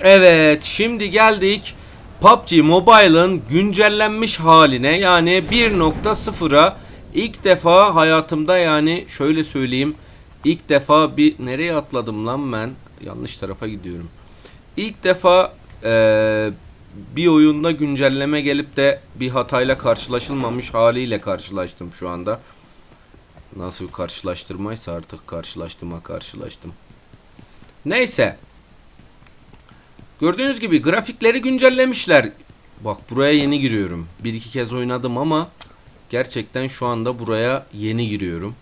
Evet şimdi geldik PUBG Mobile'ın güncellenmiş haline yani 1.0'a ilk defa hayatımda yani şöyle söyleyeyim ilk defa bir nereye atladım lan ben yanlış tarafa gidiyorum. İlk defa eee, bir oyunda güncelleme gelip de bir hatayla karşılaşılmamış haliyle karşılaştım şu anda. Nasıl bir karşılaştırmaysa artık karşılaştığıma karşılaştım. Neyse. Gördüğünüz gibi grafikleri güncellemişler. Bak buraya yeni giriyorum. Bir iki kez oynadım ama gerçekten şu anda buraya yeni giriyorum.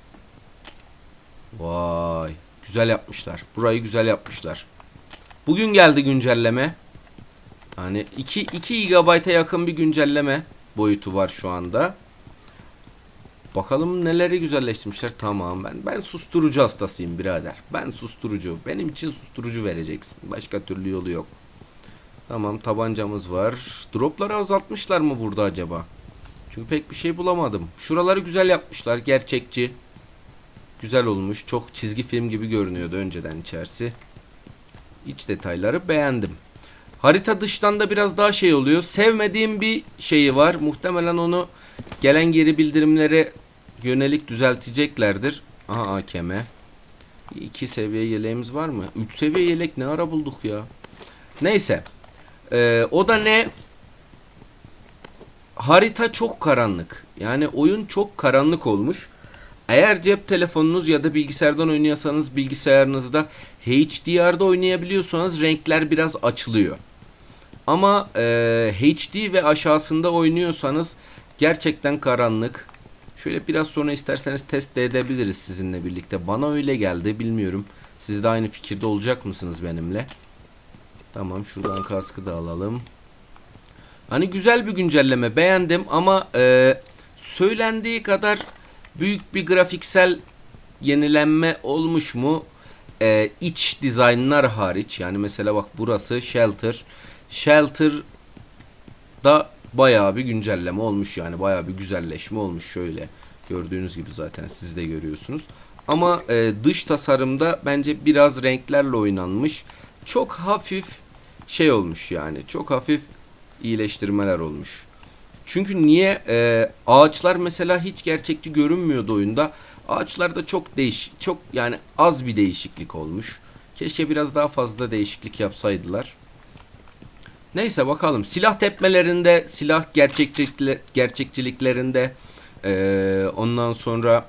Vay. Güzel yapmışlar. Burayı güzel yapmışlar. Bugün geldi güncelleme. Hani 2 2 GB'a yakın bir güncelleme boyutu var şu anda. Bakalım neleri güzelleştirmişler. Tamam ben ben susturucu hastasıyım birader. Ben susturucu. Benim için susturucu vereceksin. Başka türlü yolu yok. Tamam tabancamız var. Dropları azaltmışlar mı burada acaba? Çünkü pek bir şey bulamadım. Şuraları güzel yapmışlar. Gerçekçi. Güzel olmuş. Çok çizgi film gibi görünüyordu önceden içerisi. İç detayları beğendim. Harita dıştan da biraz daha şey oluyor. Sevmediğim bir şeyi var. Muhtemelen onu gelen geri bildirimlere yönelik düzelteceklerdir. Aha AKM. İki seviye yeleğimiz var mı? Üç seviye yelek ne ara bulduk ya? Neyse. Ee, o da ne? Harita çok karanlık. Yani oyun çok karanlık olmuş. Eğer cep telefonunuz ya da bilgisayardan oynuyorsanız bilgisayarınızda HDR'da oynayabiliyorsanız renkler biraz açılıyor. Ama e, HD ve aşağısında oynuyorsanız gerçekten karanlık. Şöyle biraz sonra isterseniz test de edebiliriz sizinle birlikte. Bana öyle geldi bilmiyorum. Siz de aynı fikirde olacak mısınız benimle? Tamam şuradan kaskı da alalım. Hani güzel bir güncelleme beğendim ama e, söylendiği kadar büyük bir grafiksel yenilenme olmuş mu? E, iç dizaynlar hariç yani mesela bak burası Shelter. Shelter da bayağı bir güncelleme olmuş yani bayağı bir güzelleşme olmuş şöyle gördüğünüz gibi zaten siz de görüyorsunuz. Ama e, dış tasarımda bence biraz renklerle oynanmış. Çok hafif şey olmuş yani çok hafif iyileştirmeler olmuş. Çünkü niye e, ağaçlar mesela hiç gerçekçi görünmüyordu oyunda. Ağaçlarda çok değiş çok yani az bir değişiklik olmuş. Keşke biraz daha fazla değişiklik yapsaydılar. Neyse bakalım. Silah tepmelerinde, silah gerçekçilikle, gerçekçiliklerinde eee, ondan sonra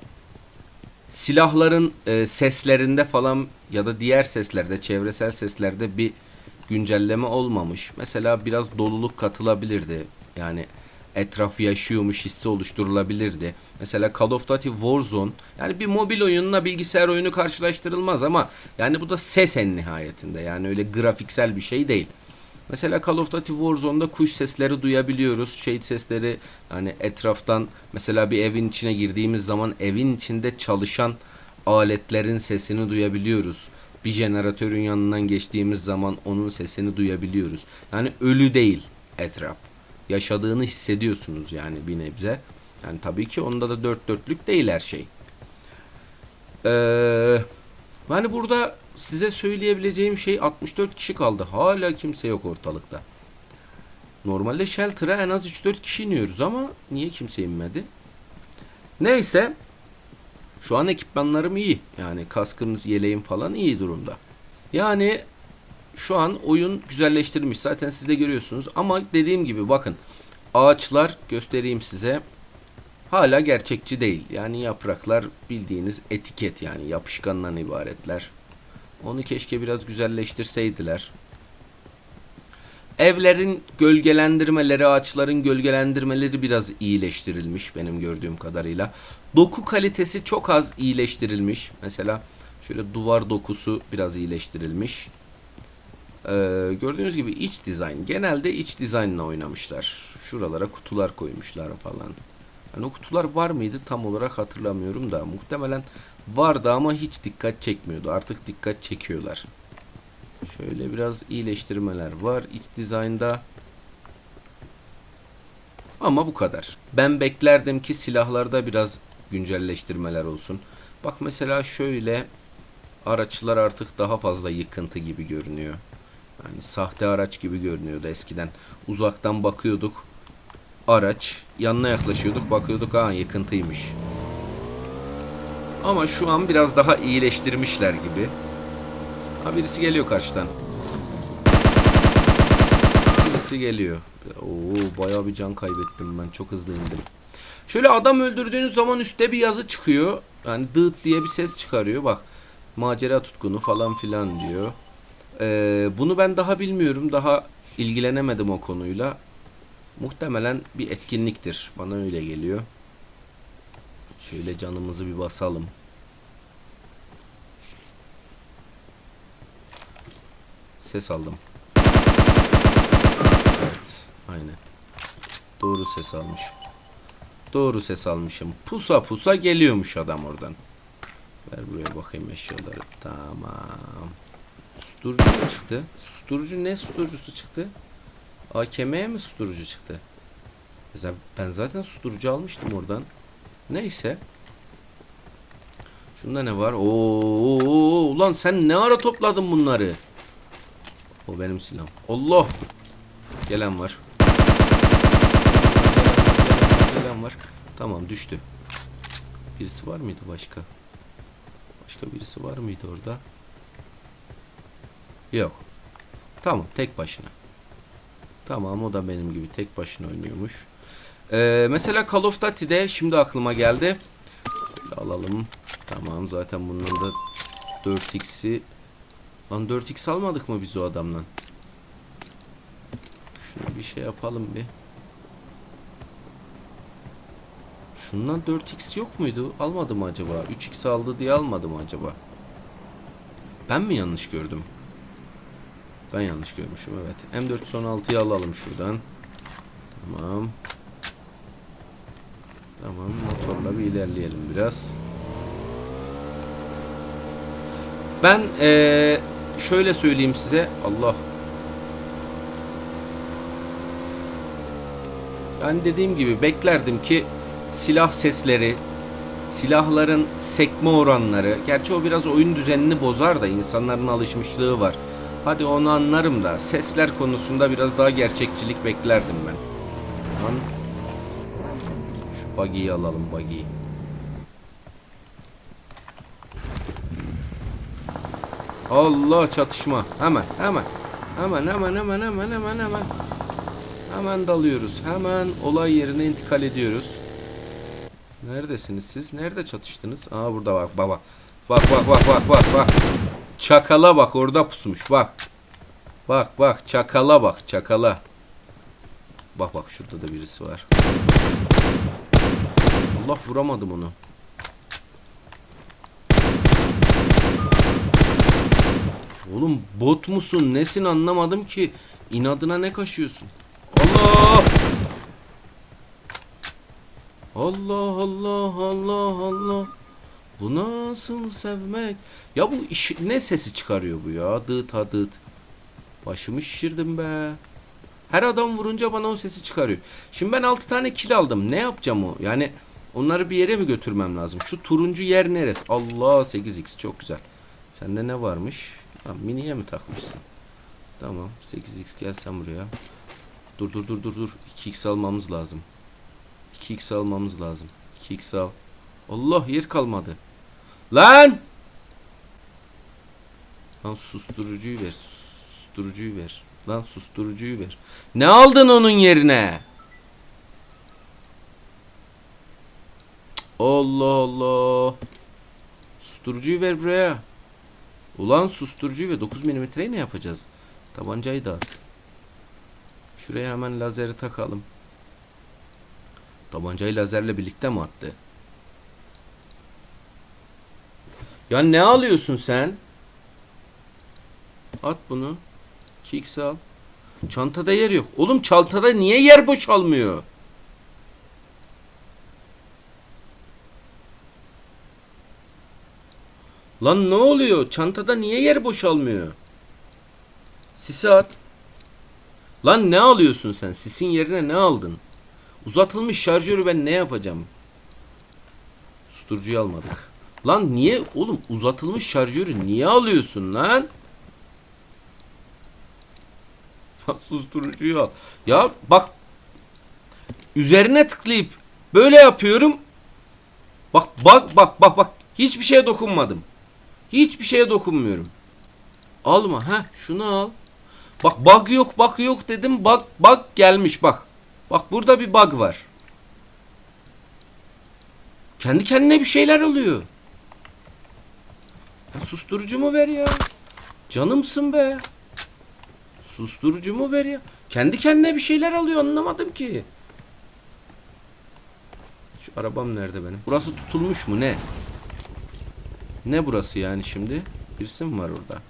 silahların eee, seslerinde falan ya da diğer seslerde, çevresel seslerde bir güncelleme olmamış. Mesela biraz doluluk katılabilirdi. Yani etrafı yaşıyormuş hissi oluşturulabilirdi. Mesela Call of Duty Warzone yani bir mobil oyunla bilgisayar oyunu karşılaştırılmaz ama yani bu da ses en nihayetinde. Yani öyle grafiksel bir şey değil. Mesela Call of Duty Warzone'da kuş sesleri duyabiliyoruz. Şey sesleri hani etraftan mesela bir evin içine girdiğimiz zaman evin içinde çalışan aletlerin sesini duyabiliyoruz. Bir jeneratörün yanından geçtiğimiz zaman onun sesini duyabiliyoruz. Yani ölü değil etraf. Yaşadığını hissediyorsunuz yani bir nebze. Yani tabii ki onda da dört dörtlük değil her şey. Eee yani burada size söyleyebileceğim şey 64 kişi kaldı. Hala kimse yok ortalıkta. Normalde Shelter'a en az 3-4 kişi iniyoruz ama niye kimse inmedi? Neyse. Şu an ekipmanlarım iyi. Yani kaskımız, yeleğim falan iyi durumda. Yani şu an oyun güzelleştirilmiş. Zaten siz de görüyorsunuz. Ama dediğim gibi bakın. Ağaçlar göstereyim size. Hala gerçekçi değil. Yani yapraklar bildiğiniz etiket yani yapışkandan ibaretler. Onu keşke biraz güzelleştirseydiler. Evlerin gölgelendirmeleri, ağaçların gölgelendirmeleri biraz iyileştirilmiş benim gördüğüm kadarıyla. Doku kalitesi çok az iyileştirilmiş. Mesela şöyle duvar dokusu biraz iyileştirilmiş. Ee, gördüğünüz gibi iç dizayn. Genelde iç dizaynla oynamışlar. Şuralara kutular koymuşlar falan. Yani o kutular var mıydı tam olarak hatırlamıyorum da muhtemelen vardı ama hiç dikkat çekmiyordu. Artık dikkat çekiyorlar. Şöyle biraz iyileştirmeler var iç dizaynda. Ama bu kadar. Ben beklerdim ki silahlarda biraz güncelleştirmeler olsun. Bak mesela şöyle araçlar artık daha fazla yıkıntı gibi görünüyor. Yani sahte araç gibi görünüyordu eskiden. Uzaktan bakıyorduk. Araç. Yanına yaklaşıyorduk. Bakıyorduk ha yıkıntıymış. Ama şu an biraz daha iyileştirmişler gibi. Ha birisi geliyor karşıdan. Birisi geliyor. Oo bayağı bir can kaybettim ben. Çok hızlı indim. Şöyle adam öldürdüğünüz zaman üstte bir yazı çıkıyor. Yani dıt diye bir ses çıkarıyor. Bak macera tutkunu falan filan diyor. Ee, bunu ben daha bilmiyorum. Daha ilgilenemedim o konuyla. Muhtemelen bir etkinliktir. Bana öyle geliyor. Şöyle canımızı bir basalım. Ses aldım. Evet, aynen. Doğru ses almışım. Doğru ses almışım. Pusa pusa geliyormuş adam oradan. Ver buraya bakayım eşyaları. Tamam. Susturucu mu çıktı? Susturucu ne susturucusu çıktı? AKM'ye mi susturucu çıktı? Mesela Ben zaten susturucu almıştım oradan. Neyse. Şunda ne var? Oo, ulan sen ne ara topladın bunları? O benim silahım. Allah! Gelen var. Gelen var. Tamam düştü. Birisi var mıydı başka? Başka birisi var mıydı orada? Yok. Tamam tek başına. Tamam o da benim gibi tek başına oynuyormuş. Ee, mesela Call of Duty'de şimdi aklıma geldi. Şöyle alalım. Tamam zaten bunun da 4x'i Lan 4x almadık mı biz o adamdan? Şunu bir şey yapalım bir. Şundan 4x yok muydu? Almadı mı acaba? 3x aldı diye almadı mı acaba? Ben mi yanlış gördüm? Ben yanlış görmüşüm evet. M416'yı alalım şuradan. Tamam. Tamam motorla bir ilerleyelim biraz. Ben eee, şöyle söyleyeyim size. Allah. Ben dediğim gibi beklerdim ki silah sesleri, silahların sekme oranları, gerçi o biraz oyun düzenini bozar da insanların alışmışlığı var. Hadi onu anlarım da sesler konusunda biraz daha gerçekçilik beklerdim ben. Lan şu buggy'yi alalım buggy'yi. Allah çatışma. Hemen hemen. Hemen hemen hemen hemen hemen hemen. Hemen dalıyoruz. Hemen olay yerine intikal ediyoruz. Neredesiniz siz? Nerede çatıştınız? Aa burada bak baba. Bak bak bak bak bak bak. Çakala bak orada pusmuş bak. Bak bak çakala bak çakala. Bak bak şurada da birisi var. Allah vuramadım onu. Oğlum bot musun? Nesin anlamadım ki. İnadına ne kaşıyorsun? Allah! Allah Allah Allah Allah. Bu nasıl sevmek? Ya bu iş, ne sesi çıkarıyor bu ya? Dıt ha dıt. Başımı şişirdim be. Her adam vurunca bana o sesi çıkarıyor. Şimdi ben 6 tane kill aldım. Ne yapacağım o? Yani onları bir yere mi götürmem lazım? Şu turuncu yer neresi? Allah 8x çok güzel. Sende ne varmış? Ha, miniye mi takmışsın? Tamam 8x gel sen buraya. Dur dur dur dur dur. 2x almamız lazım. 2x almamız lazım. 2x al. Allah yer kalmadı. Lan! Lan susturucuyu ver. Susturucuyu ver. Lan susturucuyu ver. Ne aldın onun yerine? Allah Allah. Susturucuyu ver buraya. Ulan susturucuyu ve 9 milimetreyi ne yapacağız? Tabancayı da at. Şuraya hemen lazeri takalım. Tabancayı lazerle birlikte mi attı? Ya ne alıyorsun sen? At bunu. 2x al. Çantada yer yok. Oğlum çantada niye yer boşalmıyor? Lan ne oluyor? Çantada niye yer boşalmıyor? Sisi at. Lan ne alıyorsun sen? Sisin yerine ne aldın? Uzatılmış şarjörü ben ne yapacağım? Susturucuyu almadık. Lan niye oğlum uzatılmış şarjörü niye alıyorsun lan? Susturucuyu al. Ya bak üzerine tıklayıp böyle yapıyorum. Bak bak bak bak bak hiçbir şeye dokunmadım. Hiçbir şeye dokunmuyorum. Alma ha şunu al. Bak bug yok bug yok dedim bug bug gelmiş bak. Bak burada bir bug var. Kendi kendine bir şeyler oluyor. Ya susturucumu ver ya. Canımsın be. Susturucumu ver ya. Kendi kendine bir şeyler alıyor anlamadım ki. Şu arabam nerede benim? Burası tutulmuş mu ne? Ne burası yani şimdi? Birisi mi var orada?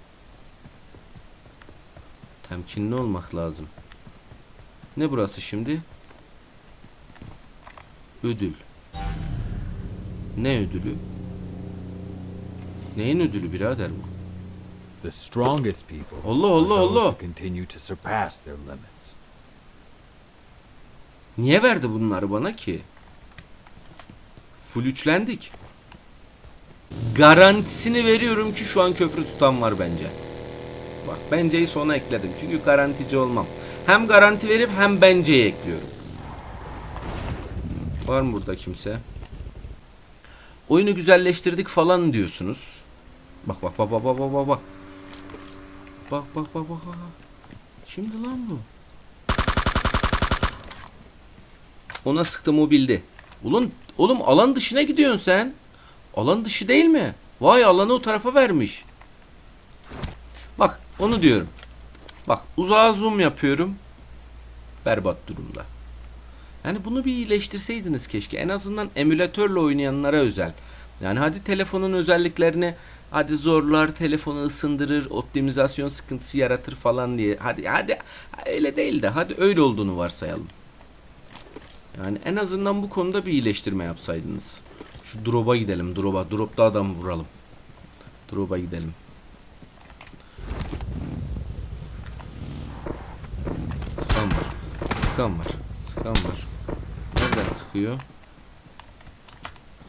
Temkinli olmak lazım. Ne burası şimdi? Ödül. Ne ödülü? Neyin ödülü birader bu? The strongest people Allah, Allah, Allah. continue to surpass their limits. Niye verdi bunları bana ki? Full üçlendik. Garantisini veriyorum ki şu an köprü tutan var bence. Bak benceyi sona ekledim. Çünkü garantici olmam. Hem garanti verip hem benceyi ekliyorum. Var mı burada kimse? Oyunu güzelleştirdik falan diyorsunuz. Bak bak bak bak bak bak bak bak. Bak bak bak. Kimdi lan bu? Ona sıktım o bildi. Ulan oğlum alan dışına gidiyorsun sen. Alan dışı değil mi? Vay alanı o tarafa vermiş. Bak onu diyorum. Bak uzağa zoom yapıyorum. Berbat durumda. Yani bunu bir iyileştirseydiniz keşke. En azından emülatörle oynayanlara özel. Yani hadi telefonun özelliklerini hadi zorlar, telefonu ısındırır, optimizasyon sıkıntısı yaratır falan diye. Hadi hadi öyle değil de hadi öyle olduğunu varsayalım. Yani en azından bu konuda bir iyileştirme yapsaydınız. Şu drop'a gidelim. Drop'a. Drop'ta adam vuralım. Drop'a gidelim. Sıkan var. Sıkan var. Sıkan var. Nereden sıkıyor?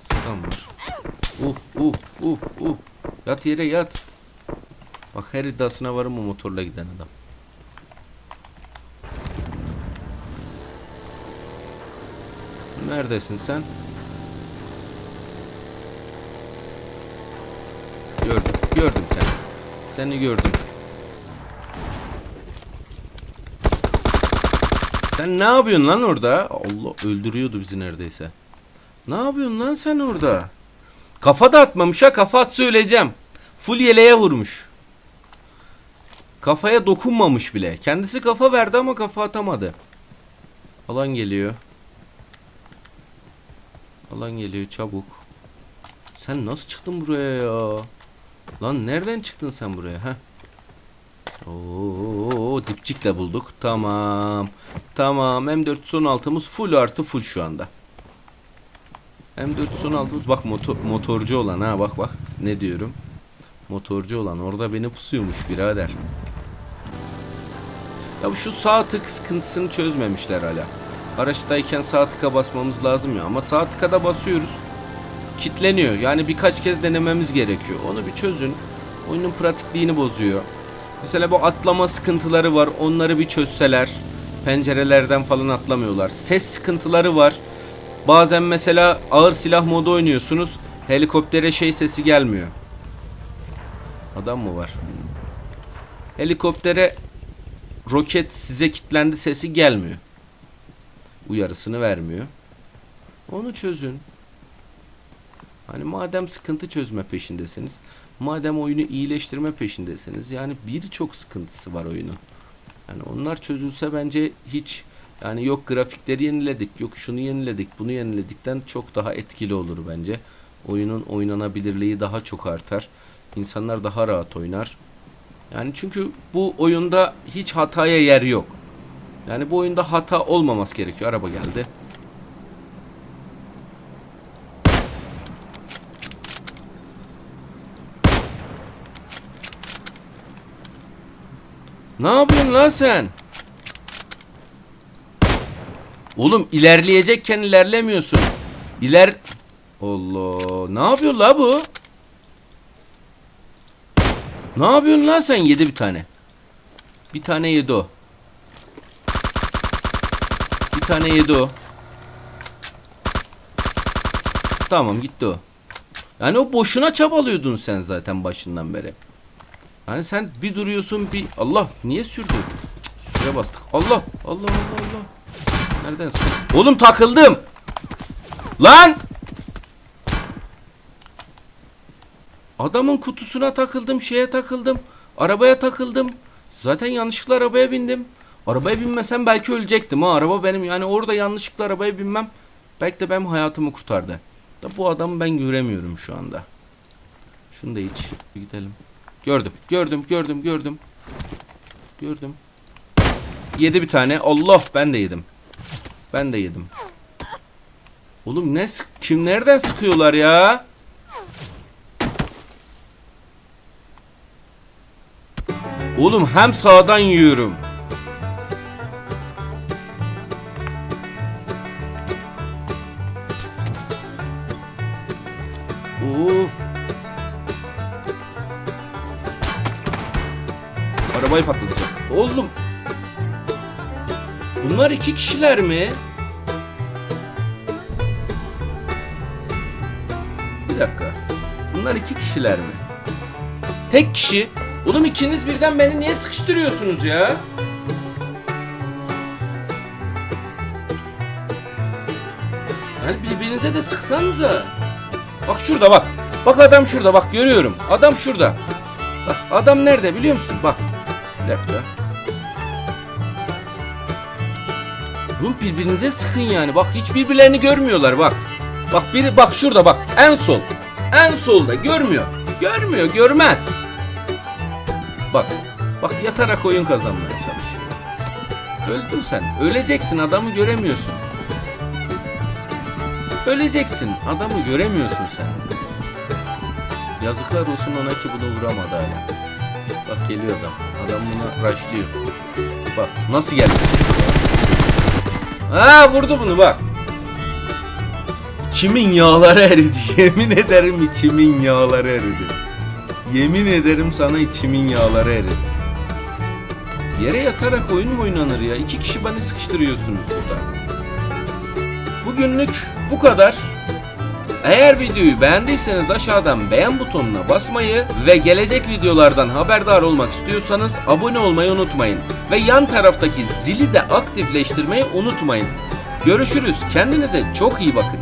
Sıkan var. Uh uh uh uh. Yat yere yat. Bak her iddiasına varım o motorla giden adam. Neredesin sen? Gördüm. Gördüm seni. Seni gördüm. Sen ne yapıyorsun lan orada? Allah öldürüyordu bizi neredeyse. Ne yapıyorsun lan sen orada? Kafa da atmamış ha kafa atsa öleceğim. Full yeleğe vurmuş. Kafaya dokunmamış bile. Kendisi kafa verdi ama kafa atamadı. Alan geliyor. Alan geliyor çabuk. Sen nasıl çıktın buraya ya? Lan nereden çıktın sen buraya ha? Oo dipçikle bulduk. Tamam. Tamam. M416'mız full artı full şu anda. M416'mız bak motor, motorcu olan ha bak bak ne diyorum. Motorcu olan orada beni pusuyormuş birader. Ya şu sağ tık sıkıntısını çözmemişler hala. Araçtayken sağ tıka basmamız lazım ya ama sağ tıka da basıyoruz. Kitleniyor. Yani birkaç kez denememiz gerekiyor. Onu bir çözün. Oyunun pratikliğini bozuyor. Mesela bu atlama sıkıntıları var. Onları bir çözseler. Pencerelerden falan atlamıyorlar. Ses sıkıntıları var. Bazen mesela ağır silah modu oynuyorsunuz. Helikoptere şey sesi gelmiyor. Adam mı var? Helikoptere roket size kilitlendi sesi gelmiyor. Uyarısını vermiyor. Onu çözün. Hani madem sıkıntı çözme peşindesiniz, madem oyunu iyileştirme peşindesiniz, yani birçok sıkıntısı var oyunun. Yani onlar çözülse bence hiç yani yok grafikleri yeniledik, yok şunu yeniledik, bunu yeniledikten çok daha etkili olur bence. Oyunun oynanabilirliği daha çok artar. İnsanlar daha rahat oynar. Yani çünkü bu oyunda hiç hataya yer yok. Yani bu oyunda hata olmaması gerekiyor. Araba geldi. Ne yapıyorsun lan sen? Oğlum ilerleyecekken ilerlemiyorsun. İler... Allah. Ne yapıyor la bu? Ne yapıyorsun lan sen? Yedi bir tane. Bir tane yedi o. tane yedi o. Tamam gitti o. Yani o boşuna çabalıyordun sen zaten başından beri. Yani sen bir duruyorsun bir Allah niye sürdü? Cık, Süre bastık. Allah Allah Allah Allah. Nereden sürdü? Oğlum takıldım. Lan! Adamın kutusuna takıldım, şeye takıldım, arabaya takıldım. Zaten yanlışlıkla arabaya bindim. Arabaya binmesem belki ölecektim ha. Araba benim yani orada yanlışlıkla arabaya binmem belki de benim hayatımı kurtardı. Da bu adamı ben göremiyorum şu anda. Şunu da iç. Gidelim. Gördüm, gördüm, gördüm, gördüm. Gördüm. Yedi bir tane. Allah ben de yedim. Ben de yedim. Oğlum ne kim nereden sıkıyorlar ya? Oğlum hem sağdan yiyorum. Arabayı patlatacak. Oğlum. Bunlar iki kişiler mi? Bir dakika. Bunlar iki kişiler mi? Tek kişi. Oğlum ikiniz birden beni niye sıkıştırıyorsunuz ya? Yani birbirinize de sıksanıza. Bak şurada bak. Bak adam şurada bak görüyorum. Adam şurada. Bak adam nerede biliyor musun? Bak. Bir dakika. Oğlum birbirinize sıkın yani. Bak hiç birbirlerini görmüyorlar bak. Bak biri bak şurada bak. En sol. En solda görmüyor. Görmüyor, görmez. Bak. Bak yatarak oyun kazanmaya çalışıyor. Öldün sen. Öleceksin adamı göremiyorsun. Öleceksin. Adamı göremiyorsun sen. Yazıklar olsun ona ki bunu vuramadı hala. Bak geliyor adam. Adam buna rushlıyor. Bak nasıl geldi. Ha vurdu bunu bak. İçimin yağları eridi. Yemin ederim içimin yağları eridi. Yemin ederim sana içimin yağları eridi. Yere yatarak oyun mu oynanır ya? İki kişi beni sıkıştırıyorsunuz burada. Bugünlük bu kadar. Eğer videoyu beğendiyseniz aşağıdan beğen butonuna basmayı ve gelecek videolardan haberdar olmak istiyorsanız abone olmayı unutmayın. Ve yan taraftaki zili de aktifleştirmeyi unutmayın. Görüşürüz. Kendinize çok iyi bakın.